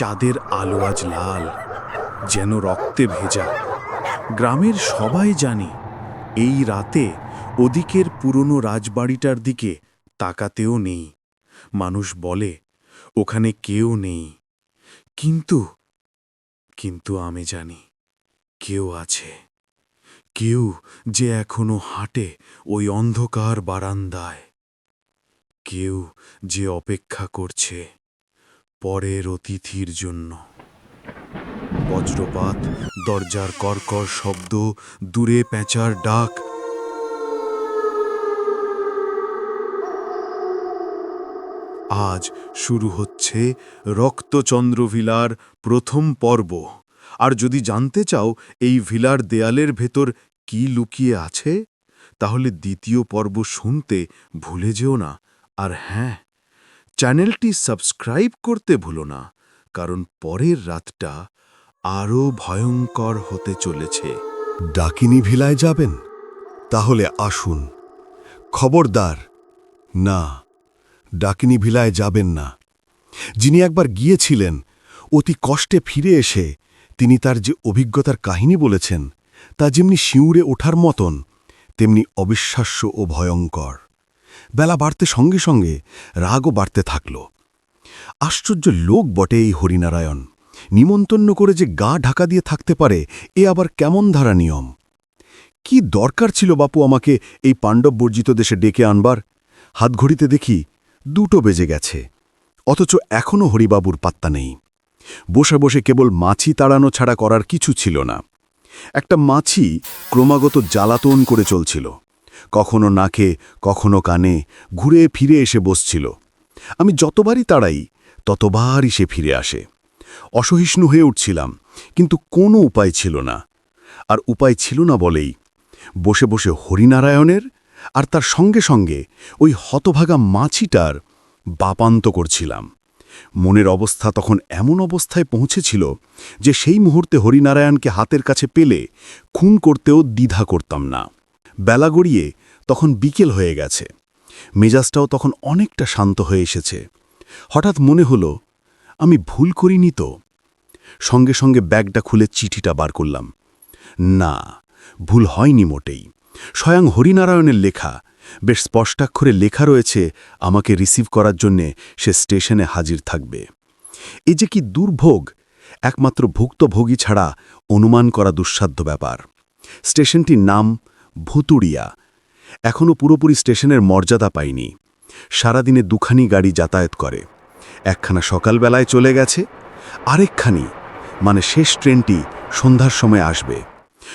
চাঁদের আলো আজ লাল, যেন রক্তে ভেজা। গ্রামের সবাই জানে, এই রাতে ওদিকের পুরনো রাজবাড়িটার দিকে তাকাতেও নেই। মানুষ বলে, ওখানে কেউ নেই। কিন্তু কিন্তু আমি জানি, কেউ আছে। কেউ যে এখনও হাঁটে ওই অন্ধকার বারান্দায়। কেউ যে অপেক্ষা করছে। পরের অতিথির জন্য। বজ্রপাত, দরজার কর্কর শব্দ, দূরে প্যাঁচার ডাক। আজ শুরু হচ্ছে রক্তচন্দ্র ভিলার প্রথম পর্ব। আর যদি জানতে চাও, এই ভিলার দেয়ালের ভেতর কি লুকিয়ে আছে, তাহলে দ্বিতীয় পর্ব শুনতে ভুলে যেও না। আর হ্যাঁ চ্যানেলটি সাবস্ক্রাইব করতে ভুলো না, কারণ পরের রাতটা আরও ভয়ঙ্কর হতে চলেছে। ডাকিনী ভিলায় যাবেন? তাহলে আসুন। খবরদার। না, ডাকিনী ভিলায় যাবেন না। যিনি একবার গিয়েছিলেন, অতি কষ্টে ফিরে এসে তিনি তার যে অভিজ্ঞতার কাহিনী বলেছেন, তা যেমনি শিউরে ওঠার মতন, তেমনি অবিশ্বাস্য ও ভয়ঙ্কর। বেলা বাড়তে সঙ্গে সঙ্গে রাগও বাড়তে থাকল। আশ্চর্য লোক বটে এই হরিনারায়ণ। নিমন্তন্ন করে যে গা ঢাকা দিয়ে থাকতে পারে, এ আবার কেমন ধারা নিয়ম? কি দরকার ছিল বাপু আমাকে এই পাণ্ডব বর্জিত দেশে ডেকে আনবার? হাতঘড়িতে দেখি দুটো বেজে গেছে। অথচ এখনও হরিবাবুর পাত্তা নেই। বসে বসে কেবল মাছি তাড়ানো ছাড়া করার কিছু ছিল না। একটা মাছি ক্রমাগত জ্বালাতন করে চলছিল। কখনো নাকে, কখনো কানে ঘুরে ফিরে এসে বসছিল। আমি যতবারই তাড়াই, ততবারই সে ফিরে আসে। অসহিষ্ণু হয়ে উঠছিলাম, কিন্তু কোনো উপায় ছিল না। আর উপায় ছিল না বলেই বসে বসে হরিনারায়ণের আর তার সঙ্গে সঙ্গে ওই হতভাগা মাছিটার বাপান্ত করছিলাম। মনের অবস্থা তখন এমন অবস্থায় পৌঁছেছিল যে সেই মুহূর্তে হরিনারায়ণকে হাতের কাছে পেলে খুন করতেও দ্বিধা করতাম না। বেলা গড়িয়ে তখন বিকেল হয়ে গেছে। মেজাজটাও তখন অনেকটা শান্ত হয়ে এসেছে। হঠাৎ মনে হলো, আমি ভুল করিনি তো? সঙ্গে সঙ্গে ব্যাগটা খুলে চিঠিটা বার করলাম। না, ভুল হয়নি মোটেই। স্বয়ং হরিনারায়ণের লেখা। বেশ স্পষ্টাক্ষরে লেখা রয়েছে, আমাকে রিসিভ করার জন্যে সে স্টেশনে হাজির থাকবে। এ যে কি দুর্ভোগ! একমাত্র ভুক্তভোগী ছাড়া অনুমান করা দুঃসাধ্য ব্যাপার। স্টেশনটির নাম ভুতুড়িয়া। এখনও পুরোপুরি স্টেশনের মর্যাদা পায়নি সারাদিনে দুখানি গাড়ি যাতায়াত করে। একখানা সকালবেলায় চলে গেছে, আরেকখানি মানে শেষ ট্রেনটি সন্ধ্যার সময় আসবে।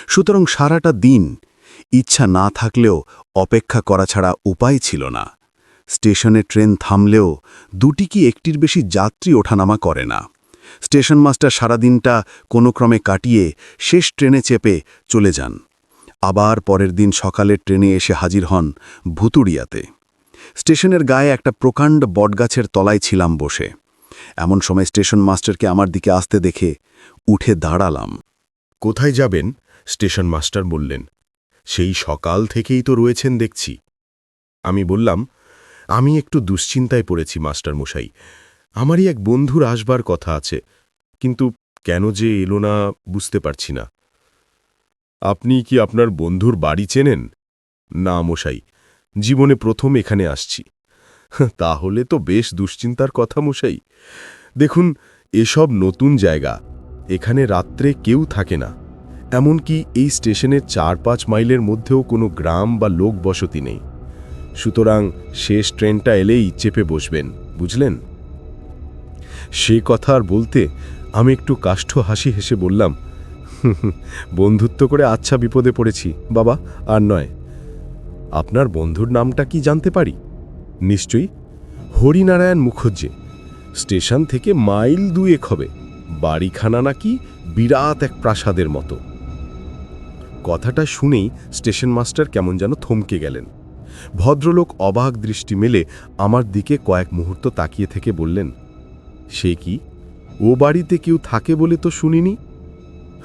সুতরাং সারাটা দিন ইচ্ছা না থাকলেও অপেক্ষা করা ছাড়া উপায় ছিল না। স্টেশনে ট্রেন থামলেও দুটি কি একটির বেশি যাত্রী ওঠানামা করে না। স্টেশন মাস্টার সারাদিনটা কোনো ক্রমে কাটিয়ে শেষ ট্রেনে চেপে চলে যান। আবার পরের দিন সকালের ট্রেনে এসে হাজির হন ভুতুড়িয়াতে। স্টেশনের গায়ে একটা প্রকাণ্ড বটগাছের তলায় ছিলাম বসে। এমন সময় স্টেশন মাস্টারকে আমার দিকে আসতে দেখে উঠে দাঁড়ালাম। কোথায় যাবেন? স্টেশন মাস্টার বললেন। সেই সকাল থেকেই তো রয়েছেন দেখছি। আমি বললাম, আমি একটু দুশ্চিন্তায় পড়েছি, মাস্টার মশাই। আমারই এক বন্ধুর আসবার কথা আছে। কিন্তু কেন যে এলো না বুঝতে পারছি না। আপনি কি আপনার বন্ধুর বাড়ি চেনেন? না মশাই, জীবনে প্রথম এখানে আসছি। তাহলে তো বেশ দুশ্চিন্তার কথা মশাই। দেখুন, এসব নতুন জায়গা, এখানে রাত্রে কেউ থাকে না। এমনকি এই স্টেশনের চার পাঁচ মাইলের মধ্যেও কোনো গ্রাম বা লোক বসতি নেই। সুতরাং শেষ ট্রেনটা এলেই চেপে বসবেন, বুঝলেন? সে কথা আর বলতে আমি একটু কাষ্ঠ হাসি হেসে বললাম বন্ধুত্ব করে আচ্ছা বিপদে পড়েছি, বাবা, আর নয়। আপনার বন্ধুর নামটা কি জানতে পারি? নিশ্চয়ই হরিনারায়ণ মুখর্জি স্টেশন থেকে মাইল দুয়েক হবে। বাড়িখানা নাকি বিরাট এক প্রাসাদের মতো। কথাটা শুনেই স্টেশন মাস্টার কেমন যেন থমকে গেলেন। ভদ্রলোক অবাক দৃষ্টি মেলে আমার দিকে কয়েক মুহূর্ত তাকিয়ে থেকে বললেন, সে কি? ও বাড়িতে কেউ থাকে বলে তো শুনিনি?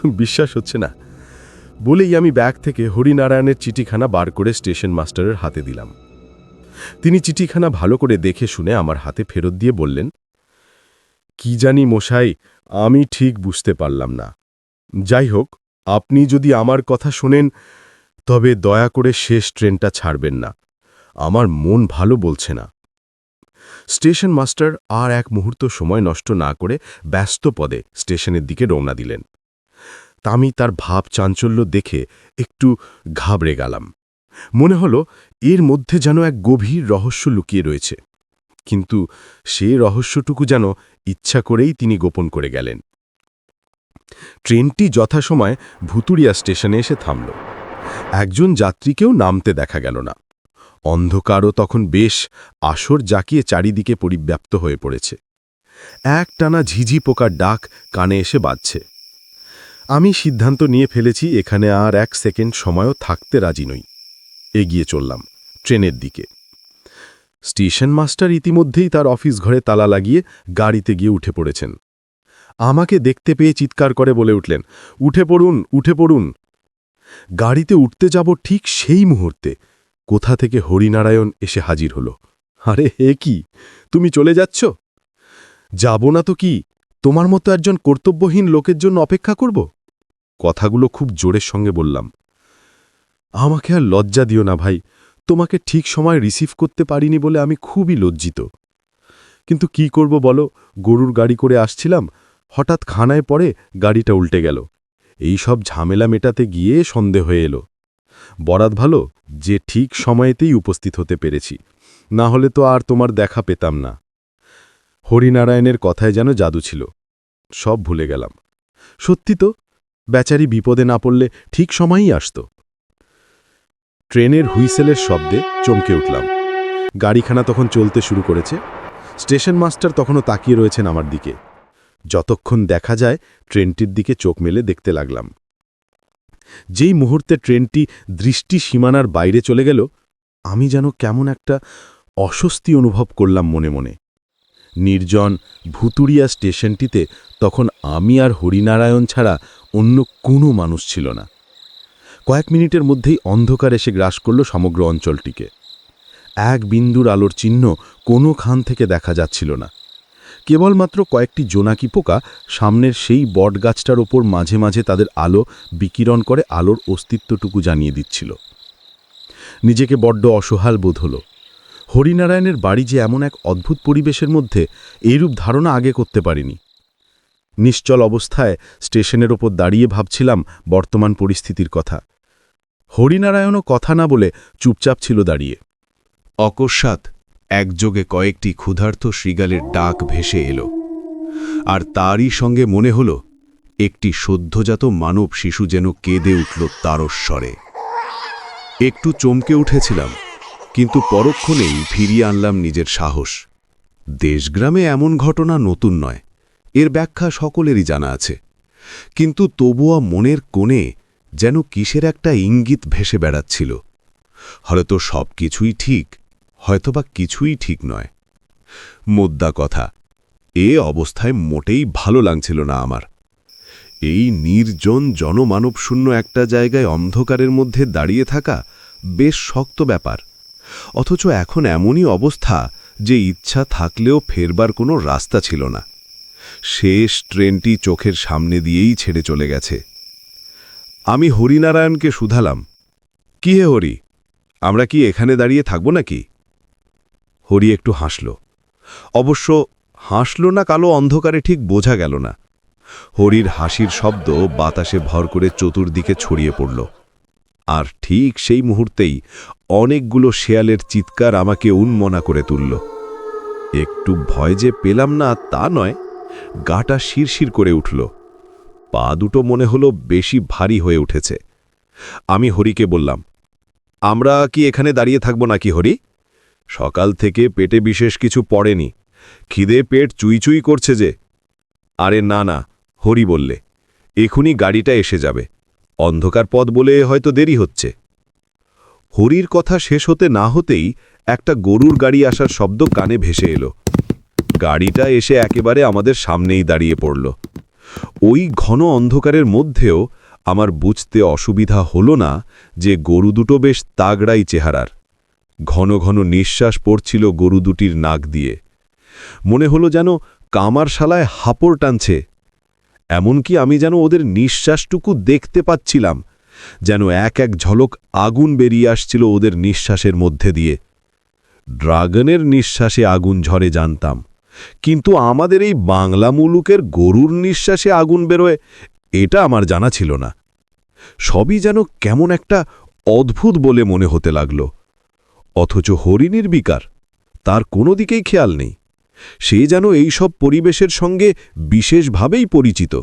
বিশ্বাস হচ্ছে না। বলেই আমি ব্যাগ থেকে হরিনারায়ণের চিঠিখানা বার করে স্টেশন মাস্টারের হাতে দিলাম। তিনি চিঠিখানা ভালো করে দেখে শুনে আমার হাতে ফেরত দিয়ে বললেন, কি জানি মশাই, আমি ঠিক বুঝতে পারলাম না। যাই হোক, আপনি যদি আমার কথা শোনেন, তবে দয়া করে শেষ ট্রেনটা ছাড়বেন না। আমার মন ভালো বলছে না। স্টেশন মাস্টার আর এক মুহূর্ত সময় নষ্ট না করে ব্যস্ত পদে স্টেশনের দিকে রওনা দিলেন। আমি তার ভাব চাঞ্চল্য দেখে একটু ঘাবড়ে গেলাম। মনে হলো এর মধ্যে যেন এক গভীর রহস্য লুকিয়ে রয়েছে। কিন্তু সে রহস্যটুকু যেন ইচ্ছা করেই তিনি গোপন করে গেলেন। ট্রেনটি যথাসময় ভুতুড়িয়া স্টেশনে এসে থামল। একজন যাত্রীকেও নামতে দেখা গেল না। অন্ধকারও তখন বেশ আসর জাকিয়ে চারিদিকে পরিব্যাপ্ত হয়ে পড়েছে। এক টানা ঝিঝি পোকার ডাক কানে এসে বাজছে। আমি সিদ্ধান্ত নিয়ে ফেলেছি, এখানে আর এক সেকেন্ড সময়ও থাকতে রাজি নই। এগিয়ে চললাম, ট্রেনের দিকে। স্টেশন মাস্টার ইতিমধ্যেই তার অফিস ঘরে তালা লাগিয়ে গাড়িতে গিয়ে উঠে পড়েছেন। আমাকে দেখতে পেয়ে চিৎকার করে বলে উঠলেন, উঠে পড়ুন উঠে পড়ুন। গাড়িতে উঠতে যাব ঠিক সেই মুহূর্তে। কোথা থেকে হরিনারায়ণ এসে হাজির হল? আরে হে কি? তুমি চলে যাচ্ছ? যাব না তো কি? তোমার মতো একজন কর্তব্যহীন লোকের জন্য অপেক্ষা করব? কথাগুলো খুব জোরের সঙ্গে বললাম। আমাকে আর লজ্জা দিও না ভাই, তোমাকে ঠিক সময় রিসিভ করতে পারিনি বলে আমি খুবই লজ্জিত। কিন্তু কি করব বলো, গরুর গাড়ি করে আসছিলাম, হঠাৎ খানায় পড়ে গাড়িটা উল্টে গেল। এই সব ঝামেলা মেটাতে গিয়ে সন্দেহ হয়ে এলো। বরাত ভালো, যে ঠিক সময়েতেই উপস্থিত হতে পেরেছি। না হলে তো আর তোমার দেখা পেতাম না। হরিনারায়ণের কথায় যেন জাদু ছিল। সব ভুলে গেলাম। সত্যি তো বেচারি বিপদে না পড়লে ঠিক সময়ই আসত। ট্রেনের হুইসেলের শব্দে চমকে উঠলাম। গাড়িখানা তখন চলতে শুরু করেছে। স্টেশন মাস্টার তখনও তাকিয়ে রয়েছেন আমার দিকে। যতক্ষণ দেখা যায়, ট্রেনটির দিকে চোখ মেলে দেখতে লাগলাম। যেই মুহূর্তে ট্রেনটি দৃষ্টি সীমানার বাইরে চলে গেল, আমি যেন কেমন একটা অস্বস্তি অনুভব করলাম মনে মনে। নির্জন ভুতুড়িয়া স্টেশনটিতে তখন আমি আর হরিনারায়ণ ছাড়া অন্য কোনো মানুষ ছিল না। কয়েক মিনিটের মধ্যেই অন্ধকার এসে গ্রাস করল সমগ্র অঞ্চলটিকে। এক বিন্দুর আলোর চিহ্ন কোনো খান থেকে দেখা যাচ্ছিল না। কেবলমাত্র কয়েকটি জোনাকি পোকা সামনের সেই বটগাছটার ওপর মাঝে মাঝে তাদের আলো বিকিরণ করে আলোর অস্তিত্বটুকু জানিয়ে দিচ্ছিল। নিজেকে বড্ড অসহাল বোধ হল। হরিনারায়ণের বাড়ি যে এমন এক অদ্ভুত পরিবেশের মধ্যে এইরূপ ধারণা আগে করতে পারিনি। নিশ্চল অবস্থায় স্টেশনের ওপর দাঁড়িয়ে ভাবছিলাম বর্তমান পরিস্থিতির কথা। হরিনারায়ণও কথা না বলে চুপচাপ ছিল দাঁড়িয়ে। অকস্মাৎ একযোগে কয়েকটি ক্ষুধার্ত শৃগালের ডাক ভেসে এলো। আর তারই সঙ্গে মনে হল, একটি সদ্যজাত মানব শিশু যেন কেঁদে উঠল তারস্বরে। একটু চমকে উঠেছিলাম, কিন্তু পরক্ষণেই ফিরিয়ে আনলাম নিজের সাহস। দেশগ্রামে এমন ঘটনা নতুন নয়। এর ব্যাখ্যা সকলেরই জানা আছে। কিন্তু তবুয়া মনের কোণে যেন কিসের একটা ইঙ্গিত ভেসে বেড়াচ্ছিল। হয়তো সব কিছুই ঠিক, হয়তোবা কিছুই ঠিক নয়। মোদ্দা কথা, এ অবস্থায় মোটেই ভালো লাগছিল না আমার। এই নির্জন জনমানবশূন্য একটা জায়গায় অন্ধকারের মধ্যে দাঁড়িয়ে থাকা বেশ শক্ত ব্যাপার। অথচ এখন এমনই অবস্থা যে ইচ্ছা থাকলেও ফেরবার কোনো রাস্তা ছিল না। শেষ ট্রেনটি চোখের সামনে দিয়েই ছেড়ে চলে গেছে। আমি হরিনারায়ণকে শুধালাম। কি হে হরি? আমরা কি এখানে দাঁড়িয়ে থাকব নাকি? হরি একটু হাসল। অবশ্য হাসল না কালো অন্ধকারে ঠিক বোঝা গেল না। হরির হাসির শব্দ বাতাসে ভর করে চতুর্দিকে ছড়িয়ে পড়ল। আর ঠিক সেই মুহূর্তেই অনেকগুলো শেয়ালের চিৎকার আমাকে উন্মনা করে তুলল। একটু ভয় যে পেলাম না তা নয় গাটা শিরশির করে উঠল। পা দুটো মনে হলো বেশি ভারী হয়ে উঠেছে। আমি হরিকে বললাম, আমরা কি এখানে দাঁড়িয়ে থাকব নাকি হরি? সকাল থেকে পেটে বিশেষ কিছু পড়েনি। খিদে পেট চুইচুই করছে যে। আরে না না, হরি বললে, এখুনি গাড়িটা এসে যাবে। অন্ধকার পথ বলে হয়তো দেরি হচ্ছে। হরির কথা শেষ হতে না হতেই একটা গরুর গাড়ি আসার শব্দ কানে ভেসে এলো। গাড়িটা এসে একেবারে আমাদের সামনেই দাঁড়িয়ে পড়ল। ওই ঘন অন্ধকারের মধ্যেও আমার বুঝতে অসুবিধা হলো না যে গরু দুটো বেশ তাগড়াই চেহারার। ঘন ঘন নিঃশ্বাস পড়ছিল গরু দুটির নাক দিয়ে। মনে হলো যেন কামারশালায় হাপড় টানছে। এমনকি আমি যেন ওদের নিঃশ্বাসটুকু দেখতে পাচ্ছিলাম, যেন এক এক ঝলক আগুন বেরিয়ে আসছিল ওদের নিঃশ্বাসের মধ্যে দিয়ে। ড্রাগনের নিঃশ্বাসে আগুন ঝরে জানতাম। কিন্তু আমাদের এই বাংলা মুলুকের গরুর নিঃশ্বাসে আগুন বেরোয়, এটা আমার জানা ছিল না। সবই যেন কেমন একটা অদ্ভুত বলে মনে হতে লাগল। অথচ হরিণীর বিকার, তার কোনো দিকেই খেয়াল নেই। সে যেন এই সব পরিবেশের সঙ্গে বিশেষভাবেই পরিচিত।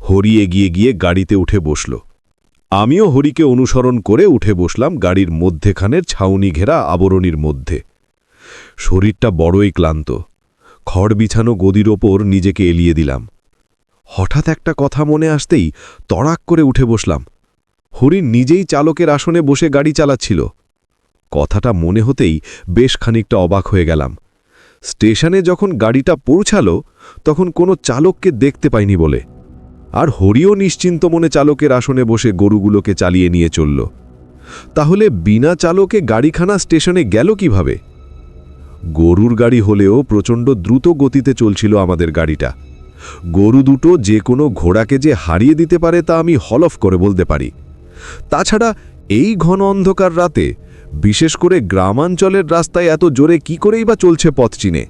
হরি এগিয়ে গিয়ে গাড়িতে উঠে বসল। আমিও হরিকে অনুসরণ করে উঠে বসলাম গাড়ির মধ্যেখানের ছাউনি ঘেরা আবরণীর মধ্যে। শরীরটা বড়ই ক্লান্ত। খড় বিছানো গদির ওপর নিজেকে এলিয়ে দিলাম। হঠাৎ একটা কথা মনে আসতেই তড়াক করে উঠে বসলাম। হরিণ নিজেই চালকের আসনে বসে গাড়ি চালাচ্ছিল। কথাটা মনে হতেই বেশ খানিকটা অবাক হয়ে গেলাম। স্টেশনে যখন গাড়িটা পৌঁছালো, তখন কোনো চালককে দেখতে পাইনি বলে। আর হরিও নিশ্চিন্ত মনে চালকের আসনে বসে গরুগুলোকে চালিয়ে নিয়ে চলল। তাহলে বিনা চালকে গাড়িখানা স্টেশনে গেল কীভাবে? গরুর গাড়ি হলেও প্রচণ্ড দ্রুত গতিতে চলছিল আমাদের গাড়িটা। গরু দুটো যে কোনো ঘোড়াকে যে হারিয়ে দিতে পারে তা আমি হলফ করে বলতে পারি। তাছাড়া এই ঘন অন্ধকার রাতে, বিশেষ করে গ্রামাঞ্চলের রাস্তায় এত জোরে কি করেই বা চলছে পথ চিনে।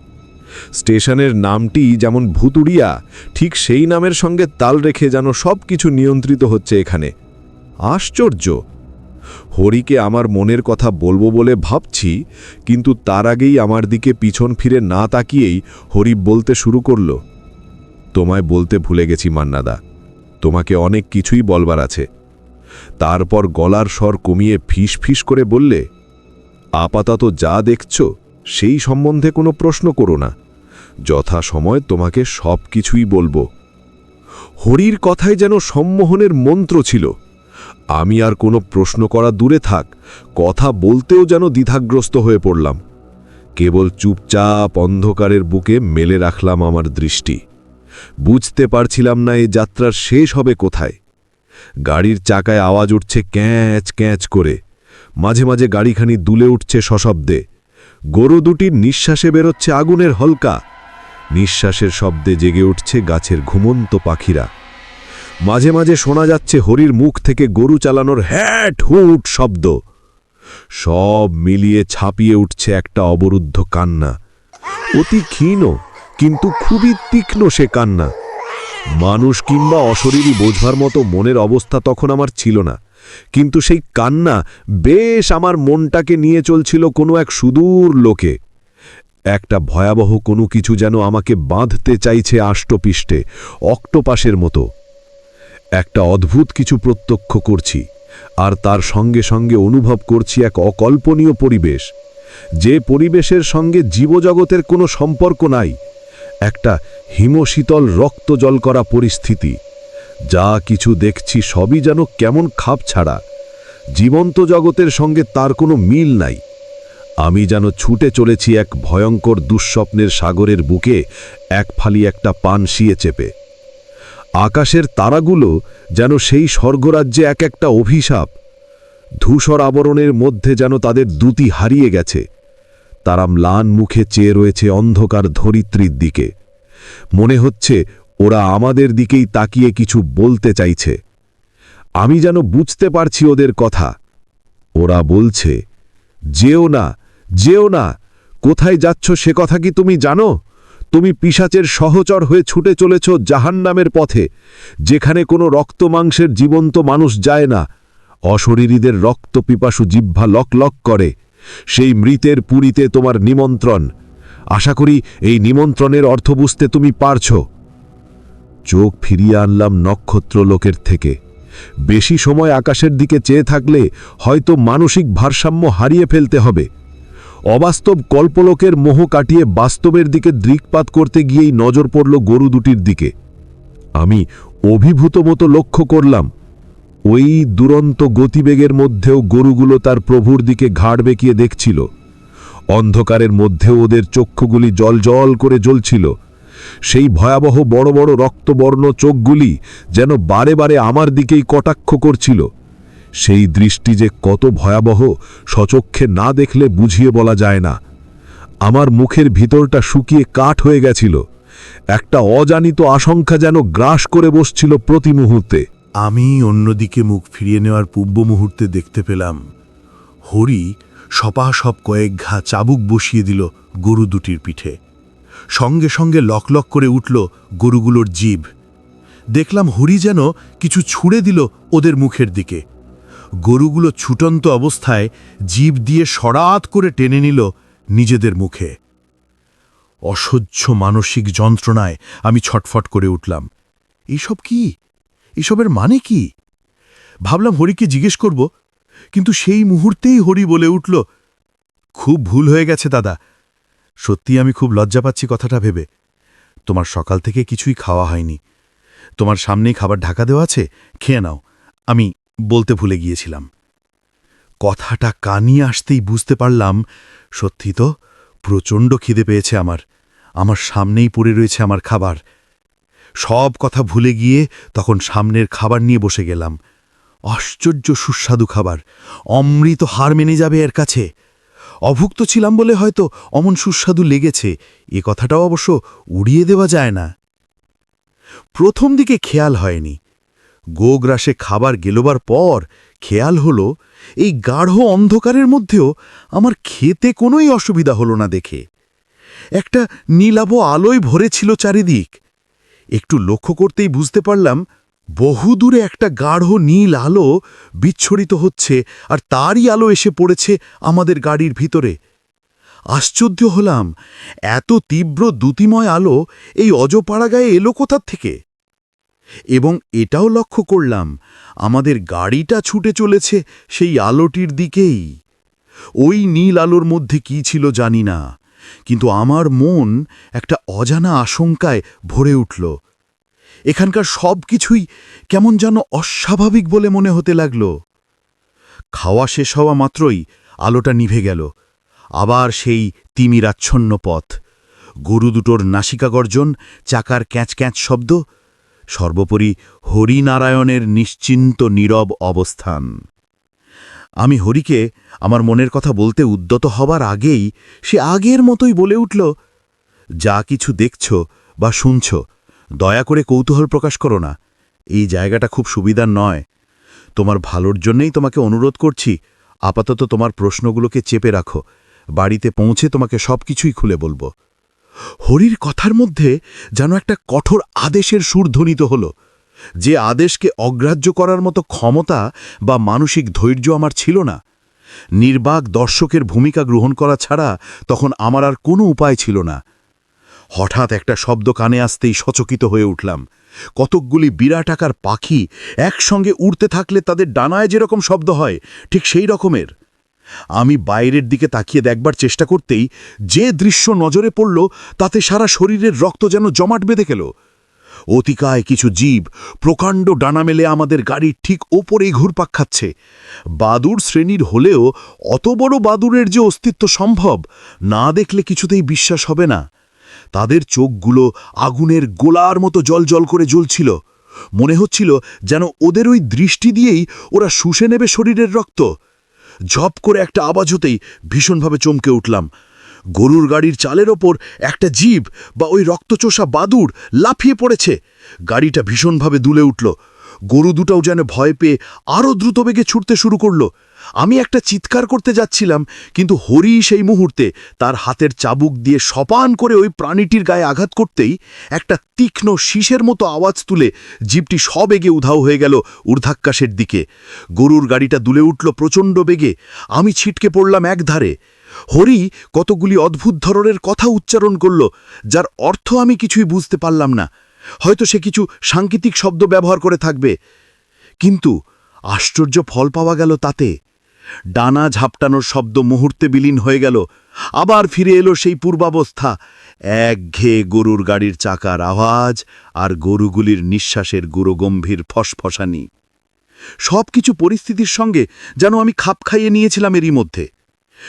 স্টেশনের নামটি যেমন ভুতুড়িয়া, ঠিক সেই নামের সঙ্গে তাল রেখে যেন সব কিছু নিয়ন্ত্রিত হচ্ছে এখানে। আশ্চর্য! হরিকে আমার মনের কথা বলব বলে ভাবছি, কিন্তু তার আগেই আমার দিকে পিছন ফিরে না তাকিয়েই হরি বলতে শুরু করল, তোমায় বলতে ভুলে গেছি মান্নাদা, তোমাকে অনেক কিছুই বলবার আছে। তারপর গলার স্বর কমিয়ে ফিস ফিস করে বললে, আপাতত যা দেখছ, সেই সম্বন্ধে কোনো প্রশ্ন করো না। যথা সময় তোমাকে সব কিছুই বলব। হরির কথায় যেন সম্মোহনের মন্ত্র ছিল আমি আর কোনো প্রশ্ন করা দূরে থাক, কথা বলতেও যেন দ্বিধাগ্রস্ত হয়ে পড়লাম। কেবল চুপচাপ অন্ধকারের বুকে মেলে রাখলাম আমার দৃষ্টি। বুঝতে পারছিলাম না এই যাত্রার শেষ হবে কোথায়। গাড়ির চাকায় আওয়াজ উঠছে ক্যাঁচ ক্যাঁচ করে। মাঝে মাঝে গাড়িখানি দুলে উঠছে সশব্দে। গরু দুটির নিঃশ্বাসে বেরোচ্ছে আগুনের হলকা। নিঃশ্বাসের শব্দে জেগে উঠছে গাছের ঘুমন্ত পাখিরা। মাঝে মাঝে শোনা যাচ্ছে হরির মুখ থেকে গরু চালানোর হ্যাট হুট শব্দ। সব মিলিয়ে ছাপিয়ে উঠছে একটা অবরুদ্ধ কান্না। অতি ক্ষীণ, কিন্তু খুবই তীক্ষ্ণ সে কান্না। মানুষ কিংবা অশরীরই বোঝবার মতো মনের অবস্থা তখন আমার ছিল না। কিন্তু সেই কান্না বেশ আমার মনটাকে নিয়ে চলছিল কোনো এক সুদূর লোকে। একটা ভয়াবহ কোনো কিছু যেন আমাকে বাঁধতে চাইছে আষ্টপিষ্টে, অক্টোপাসের মতো। একটা অদ্ভুত কিছু প্রত্যক্ষ করছি, আর তার সঙ্গে সঙ্গে অনুভব করছি এক অকল্পনীয় পরিবেশ। যে পরিবেশের সঙ্গে জীবজগতের কোনো সম্পর্ক নাই, একটা হিমশীতল রক্ত জল করা পরিস্থিতি। যা কিছু দেখছি সবই যেন কেমন খাপ ছাড়া। জীবন্ত জগতের সঙ্গে তার কোনো মিল নাই। আমি যেন ছুটে চলেছি এক ভয়ঙ্কর দুঃস্বপ্নের সাগরের বুকে, এক ফালি একটা পান শিয়ে চেপে। আকাশের তারাগুলো যেন সেই স্বর্গরাজ্যে এক একটা অভিশাপ। ধূসর আবরণের মধ্যে যেন তাদের দুটি হারিয়ে গেছে। তারা ম্লান মুখে চেয়ে রয়েছে অন্ধকার ধরিত্রীর দিকে। মনে হচ্ছে ওরা আমাদের দিকেই তাকিয়ে কিছু বলতে চাইছে। আমি যেন বুঝতে পারছি ওদের কথা। ওরা বলছে, যেও না যেও না, কোথায় যাচ্ছ সে কথা কি তুমি জানো? তুমি পিসাচের সহচর হয়ে ছুটে চলেছ জাহান্নামের পথে, যেখানে কোনো রক্তমাংসের জীবন্ত মানুষ যায় না। অশরীরীদের রক্ত পিপাসু জিহ্বা লক লক করে। সেই মৃতের পুরীতে তোমার নিমন্ত্রণ। আশা করি এই নিমন্ত্রণের অর্থ বুঝতে তুমি পারছ। চোখ ফিরিয়ে আনলাম নক্ষত্র লোকের থেকে। বেশি সময় আকাশের দিকে চেয়ে থাকলে হয়তো মানসিক ভারসাম্য হারিয়ে ফেলতে হবে। অবাস্তব কল্পলোকের মোহ কাটিয়ে বাস্তবের দিকে দৃকপাত করতে গিয়েই নজর পড়ল গরু দুটির দিকে। আমি অভিভূত মতো লক্ষ্য করলাম, ওই দুরন্ত গতিবেগের মধ্যেও গরুগুলো তার প্রভুর দিকে ঘাড় বেঁকিয়ে দেখছিল। অন্ধকারের মধ্যেও ওদের চক্ষুগুলি জল জল করে জ্বলছিল। সেই ভয়াবহ বড় বড় রক্তবর্ণ চোখগুলি যেন বারে বারে আমার দিকেই কটাক্ষ করছিল। সেই দৃষ্টি যে কত ভয়াবহ, সচক্ষে না দেখলে বুঝিয়ে বলা যায় না। আমার মুখের ভিতরটা শুকিয়ে কাঠ হয়ে গেছিল। একটা অজানিত আশঙ্কা যেন গ্রাস করে বসছিল প্রতি মুহূর্তে। আমি অন্যদিকে মুখ ফিরিয়ে নেওয়ার পূর্ব মুহূর্তে দেখতে পেলাম। হরি সপাসপ কয়েক ঘা চাবুক বসিয়ে দিল গরু দুটির পিঠে। সঙ্গে সঙ্গে লকলক করে উঠল গরুগুলোর জীব। দেখলাম হরি যেন কিছু ছুঁড়ে দিল ওদের মুখের দিকে। গরুগুলো ছুটন্ত অবস্থায় জীব দিয়ে সরাত করে টেনে নিল নিজেদের মুখে। অসহ্য মানসিক যন্ত্রণায় আমি ছটফট করে উঠলাম। এইসব কি? এসবের মানে কি? ভাবলাম হরিকে জিজ্ঞেস করব, কিন্তু সেই মুহূর্তেই হরি বলে উঠল, খুব ভুল হয়ে গেছে দাদা। সত্যি আমি খুব লজ্জা পাচ্ছি কথাটা ভেবে। তোমার সকাল থেকে কিছুই খাওয়া হয়নি। তোমার সামনেই খাবার ঢাকা দেওয়া আছে, খেয়ে নাও। আমি বলতে ভুলে গিয়েছিলাম। কথাটা কানিয়ে আসতেই বুঝতে পারলাম, সত্যি তো প্রচণ্ড খিদে পেয়েছে আমার আমার সামনেই পড়ে রয়েছে আমার খাবার। সব কথা ভুলে গিয়ে তখন সামনের খাবার নিয়ে বসে গেলাম। আশ্চর্য সুস্বাদু খাবার, অমৃত হার মেনে যাবে এর কাছে। অভুক্ত ছিলাম বলে হয়তো অমন সুস্বাদু লেগেছে, এ কথাটাও অবশ্য উড়িয়ে দেওয়া যায় না। প্রথম দিকে খেয়াল হয়নি গোগ্রাসে খাবার গেলোবার পর খেয়াল হলো, এই গাঢ় অন্ধকারের মধ্যেও আমার খেতে কোনোই অসুবিধা হলো না দেখে। একটা নীলাভ আলোয় ভরেছিল চারিদিক। একটু লক্ষ্য করতেই বুঝতে পারলাম, বহুদূরে একটা গাঢ় নীল আলো বিচ্ছরিত হচ্ছে আর তারই আলো এসে পড়েছে আমাদের গাড়ির ভিতরে। আশ্চর্য হলাম, এত তীব্র দ্যুতিময় আলো এই অজপাড়া গায়ে এলো কোথার থেকে? এবং এটাও লক্ষ্য করলাম, আমাদের গাড়িটা ছুটে চলেছে সেই আলোটির দিকেই। ওই নীল আলোর মধ্যে কি ছিল জানি না, কিন্তু আমার মন একটা অজানা আশঙ্কায় ভরে উঠল। এখানকার সব কিছুই কেমন যেন অস্বাভাবিক বলে মনে হতে লাগল। খাওয়া শেষ হওয়া মাত্রই আলোটা নিভে গেল। আবার সেই তিমিরাচ্ছন্ন পথ। গরু দুটোর নাসিকা গর্জন, চাকার ক্যাঁচ ক্যাঁচ শব্দ সর্বোপরি হরিনারায়ণের নিশ্চিন্ত নীরব অবস্থান। আমি হরিকে আমার মনের কথা বলতে উদ্যত হবার আগেই সে আগের মতোই বলে উঠল, যা কিছু দেখছ বা শুনছ, দয়া করে কৌতূহল প্রকাশ করো না। এই জায়গাটা খুব সুবিধার নয়। তোমার ভালোর জন্যেই তোমাকে অনুরোধ করছি, আপাতত তোমার প্রশ্নগুলোকে চেপে রাখো। বাড়িতে পৌঁছে তোমাকে সব কিছুই খুলে বলব। হরির কথার মধ্যে যেন একটা কঠোর আদেশের সুর ধ্বনিত হল, যে আদেশকে অগ্রাহ্য করার মতো ক্ষমতা বা মানসিক ধৈর্য আমার ছিল না। নির্বাক দর্শকের ভূমিকা গ্রহণ করা ছাড়া তখন আমার আর কোনো উপায় ছিল না। হঠাৎ একটা শব্দ কানে আসতেই সচকিত হয়ে উঠলাম। কতকগুলি বিরাট আকার পাখি একসঙ্গে উড়তে থাকলে তাদের ডানায় যেরকম শব্দ হয়, ঠিক সেই রকমের। আমি বাইরের দিকে তাকিয়ে দেখবার চেষ্টা করতেই যে দৃশ্য নজরে পড়ল, তাতে সারা শরীরের রক্ত যেন জমাট বেঁধে গেল। অতিকায় কিছু জীব প্রকাণ্ড ডানা মেলে আমাদের গাড়ির ঠিক ওপরেই ঘুরপাক খাচ্ছে। বাদুর শ্রেণির হলেও অত বড় বাদুরের যে অস্তিত্ব সম্ভব, না দেখলে কিছুতেই বিশ্বাস হবে না। তাদের চোখগুলো আগুনের গোলার মতো জল জল করে জ্বলছিল। মনে হচ্ছিল যেন ওদের ওই দৃষ্টি দিয়েই ওরা শুষে নেবে শরীরের রক্ত। ঝপ করে একটা আওয়াজ হতেই ভীষণভাবে চমকে উঠলাম। গরুর গাড়ির চালের ওপর একটা জীব বা ওই রক্তচোষা বাদুর লাফিয়ে পড়েছে। গাড়িটা ভীষণভাবে দুলে উঠল। গরু দুটাও যেন ভয় পেয়ে আরও দ্রুত বেগে ছুটতে শুরু করল। আমি একটা চিৎকার করতে যাচ্ছিলাম, কিন্তু হরি সেই মুহূর্তে তার হাতের চাবুক দিয়ে সপান করে ওই প্রাণীটির গায়ে আঘাত করতেই একটা তীক্ষ্ণ শীষের মতো আওয়াজ তুলে জিপটি সবেগে উধাও হয়ে গেল ঊর্ধ্বাকাশের দিকে। গরুর গাড়িটা দুলে উঠল প্রচণ্ড বেগে। আমি ছিটকে পড়লাম একধারে। হরি কতগুলি অদ্ভুত ধরনের কথা উচ্চারণ করল, যার অর্থ আমি কিছুই বুঝতে পারলাম না। হয়তো সে কিছু সাংকেতিক শব্দ ব্যবহার করে থাকবে। কিন্তু আশ্চর্য ফল পাওয়া গেল তাতে। ডানা ঝাপটানোর শব্দ মুহূর্তে বিলীন হয়ে গেল। আবার ফিরে এলো সেই পূর্বাবস্থা। এক একঘেয়ে গরুর গাড়ির চাকার আওয়াজ আর গরুগুলির নিঃশ্বাসের গুরুগম্ভীর ফসফসানি। সব কিছু পরিস্থিতির সঙ্গে যেন আমি খাপ খাইয়ে নিয়েছিলাম এরই মধ্যে।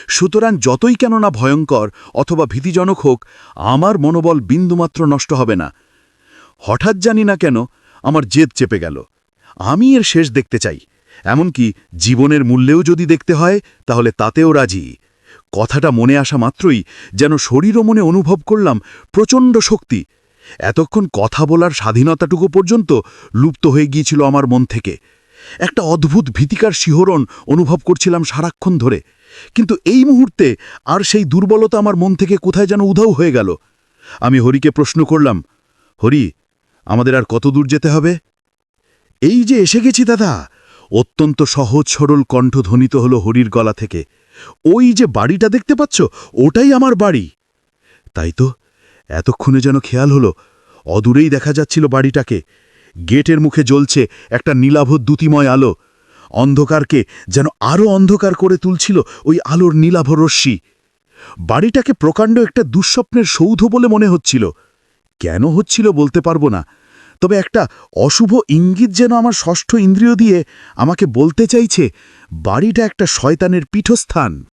সুতরাং যতই কেন না ভয়ঙ্কর অথবা ভীতিজনক হোক, আমার মনোবল বিন্দুমাত্র নষ্ট হবে না। হঠাৎ জানি না কেন আমার জেদ চেপে গেল। আমি এর শেষ দেখতে চাই। এমনকি জীবনের মূল্যেও যদি দেখতে হয়, তাহলে তাতেও রাজি। কথাটা মনে আসা মাত্রই যেন শরীর ও মনে অনুভব করলাম প্রচণ্ড শক্তি। এতক্ষণ কথা বলার স্বাধীনতাটুকু পর্যন্ত লুপ্ত হয়ে গিয়েছিল আমার মন থেকে। একটা অদ্ভুত ভীতিকার শিহরণ অনুভব করছিলাম সারাক্ষণ ধরে। কিন্তু এই মুহূর্তে আর সেই দুর্বলতা আমার মন থেকে কোথায় যেন উধাও হয়ে গেল। আমি হরিকে প্রশ্ন করলাম, হরি, আমাদের আর কত দূর যেতে হবে? এই যে এসে গেছি দাদা অত্যন্ত সহজ সরল কণ্ঠ ধ্বনিত হলো হরির গলা থেকে। ওই যে বাড়িটা দেখতে পাচ্ছ, ওটাই আমার বাড়ি। তাই তো, এতক্ষণে যেন খেয়াল হলো, অদূরেই দেখা যাচ্ছিল বাড়িটাকে। গেটের মুখে জ্বলছে একটা নীলাভ দ্যুতিময় আলো। অন্ধকারকে যেন আরও অন্ধকার করে তুলছিল ওই আলোর নীলাভ রশ্মি। বাড়িটাকে প্রকাণ্ড একটা দুঃস্বপ্নের সৌধ বলে মনে হচ্ছিল। কেন হচ্ছিল বলতে পারব না। তবে একটা অশুভ ইঙ্গিত যেন আমার ষষ্ঠ ইন্দ্রিয় দিয়ে আমাকে বলতে চাইছে, বাড়িটা একটা শয়তানের পীঠস্থান।